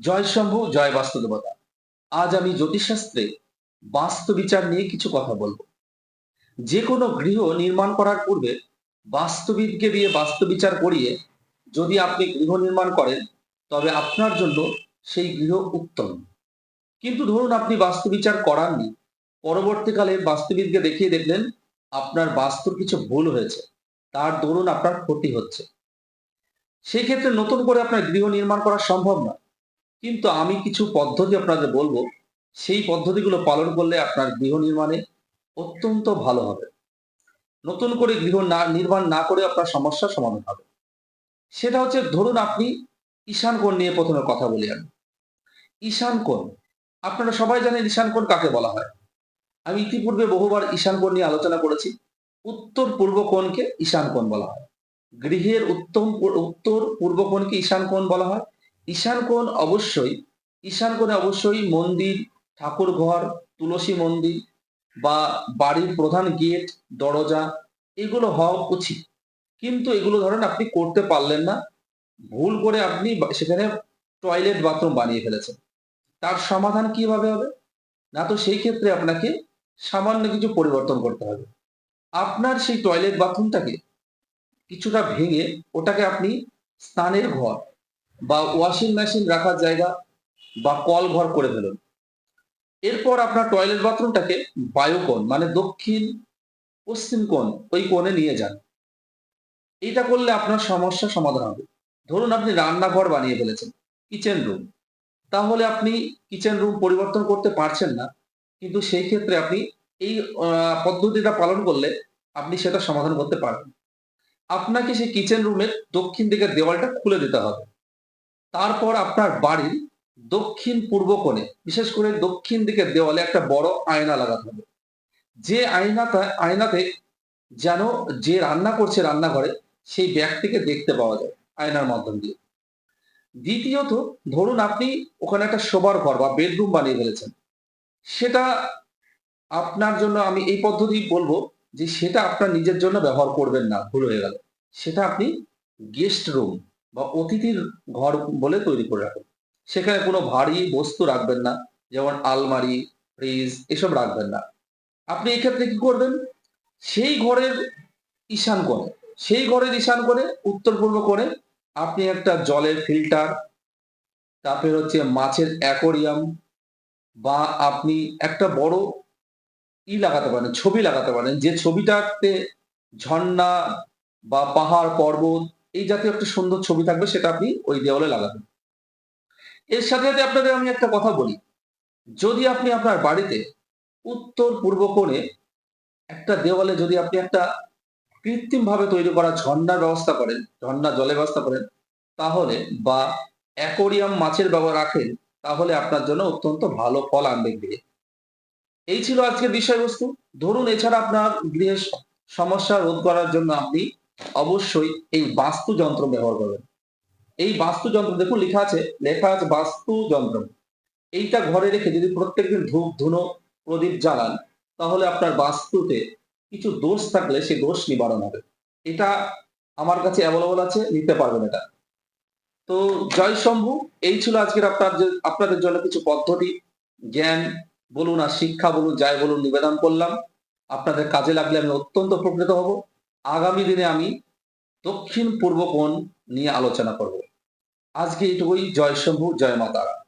জয় শম্ভু, জয় বাস্তুদেবতা। আজ আমি জ্যোতিষশাস্ত্রে বাস্তু বিচার নিয়ে কিছু কথা বলব। যে কোনো গৃহ নির্মাণ করার পূর্বে বাস্তুবিদকে দিয়ে বাস্তু বিচার করিয়ে যদি আপনি গৃহ নির্মাণ করেন, তবে আপনার জন্য সেই গৃহ উত্তম। কিন্তু ধরুন আপনি বাস্তু বিচার করাননি। পরবর্তীকালে বাস্তুবিদকে দেখিয়ে দেখলেন আপনার বাস্তুর কিছু ভুল হয়েছে। তার দরুন আপনার ক্ষতি হচ্ছে। সেই ক্ষেত্রে নতুন করে আপনার গৃহ নির্মাণ করা সম্ভব না কিন্তু আমি কিছু পদ্ধতি আপনাদের বলব। সেই পদ্ধতিগুলো পালন করলে আপনার গৃহ নির্মাণে অত্যন্ত ভালো হবে। নতুন করে গৃহ না, নির্মাণ না করে আপনার সমস্যার সমাধান হবে। সেটা হচ্ছে ধরুন আপনি ঈশান কোণ নিয়ে প্রথমে কথা বলি আমি। ঈশান কোণ। আপনারা সবাই জানেন ঈশান কোণ কাকে বলা হয়। আমি ইতিপূর্বে বহুবার ঈশান কোণ নিয়ে আলোচনা করেছি। উত্তর পূর্ব কোণকে ঈশান কোণ বলা হয়। গৃহের উত্তম, উত্তর পূর্ব কোণকে ঈশান কোণ বলা হয়। ঈশান কোণ অবশ্যই, ঈশান কোণে অবশ্যই মন্দির, ঠাকুর ঘর, তুলসী মন্দির বা বাড়ির প্রধান গেট, দরজা, এগুলো হওয়া উচিত। কিন্তু এগুলো ধরেন আপনি করতে পারলেন না, ভুল করে আপনি সেখানে টয়লেট বাথরুম বানিয়ে ফেলেছেন। তার সমাধান কীভাবে হবে? না তো সেই ক্ষেত্রে আপনাকে সামান্য কিছু পরিবর্তন করতে হবে। আপনার সেই টয়লেট বাথরুমটাকে কিছুটা ভেঙে ওটাকে আপনি স্নানের ঘর বা ওয়াশিং মেশিন রাখার জায়গা বা কল ঘর করে ফেলুন। এরপর আপনার টয়লেট বাথরুমটাকে বায়ুকোণ মানে দক্ষিণ পশ্চিম কোণ, ওই কোণে নিয়ে যান। এটা করলে আপনার সমস্যা সমাধান হবে। ধরুন আপনি রান্নাঘর বানিয়ে ফেলেছেন কিচেন রুম তাহলে আপনি কিচেন রুম পরিবর্তন করতে পারছেন না, কিন্তু সেই ক্ষেত্রে আপনি এই পদ্ধতিটা পালন করলে আপনি সেটা সমাধান করতে পারবেন। আপনাকে সেই কিচেন রুমের দক্ষিণ দিকের দেওয়ালটা খুলে দিতে হবে। তারপর আপনার বাড়ির দক্ষিণ পূর্ব কোণে, বিশেষ করে দক্ষিণ দিকের দেওয়ালে একটা বড় আয়না লাগাতে হবে। যে আয়নাটা, আয়নাতে যেন যে রান্না করছে রান্নাঘরে, সেই ব্যক্তিকে দেখতে পাওয়া যায় আয়নার মাধ্যম দিয়ে। দ্বিতীয়ত, ধরুন আপনি ওখানে একটা শোবার ঘর বা বেডরুম বানিয়ে ফেলেছেন। সেটা আপনার জন্য আমি এই পদ্ধতি বলব যে সেটা আপনার নিজের জন্য ব্যবহার করবেন না, ভুল হয়ে গেল। সেটা আপনি গেস্ট রুম বা অতিথির ঘর বলে তৈরি করে রাখুন। সেখানে কোনো ভারী বস্তু রাখবেন না, যেমন আলমারি, ফ্রিজ, এসব রাখবেন না। আপনি এক্ষেত্রে কি করবেন? সেই ঘরের ঈশান কোণে, সেই ঘরের ঈশান কোণে, উত্তর পূর্ব কোণে আপনি একটা জলের ফিল্টার, তারপরে হচ্ছে মাছের অ্যাকোরিয়াম বা আপনি একটা বড় ই লাগাতে পারেন, ছবি লাগাতে পারেন। যে ছবিটাতে ঝর্ণা বা পাহাড় পর্বত এই জাতীয় একটা সুন্দর ছবি থাকবে, সেটা আপনি ওই দেওয়ালে লাগাবেন। এর সাথে সাথে আপনাদের আমি একটা কথা বলি। যদি আপনি আপনার বাড়িতে উত্তর পূর্ব কোণে একটা দেওয়ালে যদি আপনি একটা কৃত্রিম ভাবে তৈরি করা ঝর্ণার ব্যবস্থা করেন, ঝর্ণা জলের ব্যবস্থা করেন, তাহলে বা অ্যাকোরিয়াম মাছের ব্যবহার রাখেন, তাহলে আপনার জন্য অত্যন্ত ভালো ফল আনবে গৃহে। এই ছিল আজকের বিষয়বস্তু। ধরুন এছাড়া আপনার গৃহের সমস্যা রোধ করার জন্য আপনি অবশ্যই এই বাস্তু যন্ত্র ব্যবহার করবেন। এই বাস্তু যন্ত্র দেখুন লেখা আছে লেখা আছে বাস্তু যন্ত্র এইটা ঘরে রেখে যদি প্রত্যেকদিন ধূপ, ধুনো, প্রদীপ জ্বালান, তাহলে আপনার বাস্তুতে কিছু দোষ থাকলে সেই দোষ নিবারণ হবে। এটা আমার কাছে অ্যাভেলেবল আছে, নিতে পারবেন এটা। তো জয় শম্ভু, এই ছিল আজকের আপনার আপনাদের জন্য কিছু পদ্ধতি। জ্ঞান বলুন আর শিক্ষা বলুন, যাই বলুন, নিবেদন করলাম। আপনাদের কাজে লাগলে আমি অত্যন্ত উপকৃত হব। আগামী দিনে আমি দক্ষিণ পূর্ব কোণ নিয়ে আলোচনা করব। আজকে এইটুকুই। জয় শম্ভু, জয় মাতারা